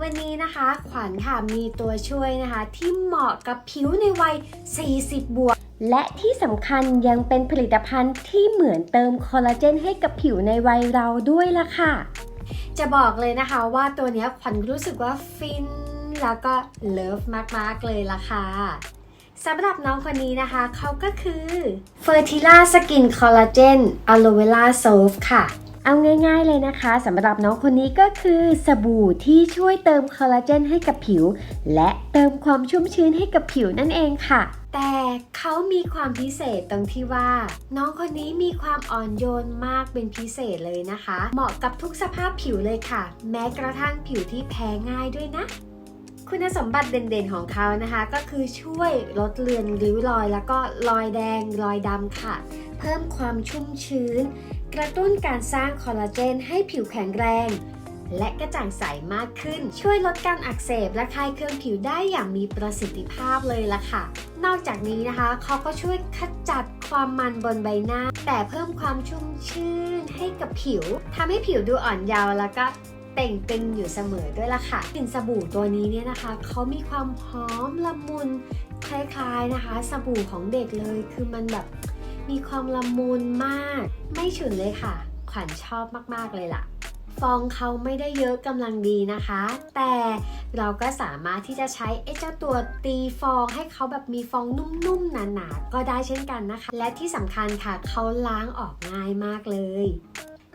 วันนี้นะคะขวัญค่ะมีตัวช่วยนะคะ ที่เหมาะกับผิวในวัย 40 บวก และที่สำคัญยังเป็นผลิตภัณฑ์ที่เหมือนเติมคอลลาเจนให้กับผิวในวัยเราด้วยล่ะค่ะ จะบอกเลยนะคะว่าตัวนี้ขวัญรู้สึกว่าฟินแล้วก็เลิฟมาก ๆ เลยล่ะค่ะสำหรับน้องคนนี้นะคะ เขาก็คือ Fertila Skin Collagen Aloe Vera Soap ค่ะ เอาง่ายๆเลยนะคะสำหรับน้องคนนี้ก็คือสบู่ที่ช่วยเติมคอลลาเจนให้กับผิว และเติมความชุ่มชื้นให้กับผิวนั่นเองค่ะ แต่เขามีความพิเศษตรงที่ว่า น้องคนนี้มีความอ่อนโยนมากเป็นพิเศษเลยนะคะ เหมาะกับทุกสภาพผิวเลยค่ะ แม้กระทั่งผิวที่แพ้ง่ายด้วยนะคุณสมบัติเด่นๆของเขานะคะ ก็คือช่วยลดเลือนริ้วรอย แล้วก็รอยแดงรอยดำค่ะ เพิ่มความชุ่มชื้น กระตุ้นการสร้างคอลลาเจนให้ผิวแข็งแรง และกระจ่างใสมากขึ้น ช่วยลดการอักเสบและคลายเครื่องผิวได้อย่างมีประสิทธิภาพเลยล่ะค่ะ นอกจากนี้นะคะ เขาก็ช่วยขจัดความมันบนใบหน้า แต่เพิ่มความชุ่มชื่นให้กับผิวทำให้ผิวดูอ่อนเยาว์แล้วก็เต่งตึงอยู่เสมอด้วยล่ะค่ะกลิ่นสบู่ตัวนี้เนี่ยนะคะ เขามีความหอมละมุนคล้ายๆนะคะ สบู่ของเด็กเลย คือมันแบบ มีความละมุนมาก ไม่ฉุนเลยค่ะ ขวัญชอบมากๆเลยล่ะ ฟองเขาไม่ได้เยอะกำลังดีนะคะ แต่เราก็สามารถที่จะใช้ไอ้เจ้าตัวตีฟองให้เขาแบบมีฟองนุ่มๆหนาๆก็ได้เช่นกันนะคะ และที่สำคัญค่ะเขาล้างออกง่ายมากเลย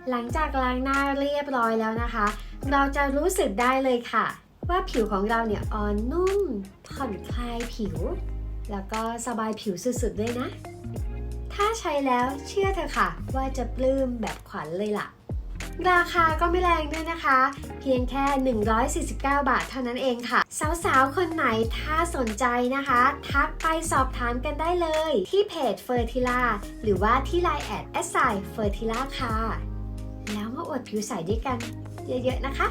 หลังจากล้างหน้าเรียบร้อยแล้วนะคะ เราจะรู้สึกได้เลยค่ะ ว่าผิวของเราเนี่ยอ่อนนุ่มผ่อนคลายผิว แล้วก็สบายผิวสุดๆด้วยนะ ถ้าใช้แล้วเชื่อเถอะค่ะ ว่าจะปลื้มแบบขวัญเลยล่ะ ราคาก็ไม่แรงด้วยนะคะ เพียงแค่ 149 บาทเท่านั้นเองค่ะ สาวๆ คนไหนถ้าสนใจนะคะ ทักไปสอบถามกันได้เลย ที่เพจ Fertila หรือว่าที่ Line แอด s i Fertila ค่ะ แล้วมาอวดผิวใสด้วยกันเยอะๆนะคะ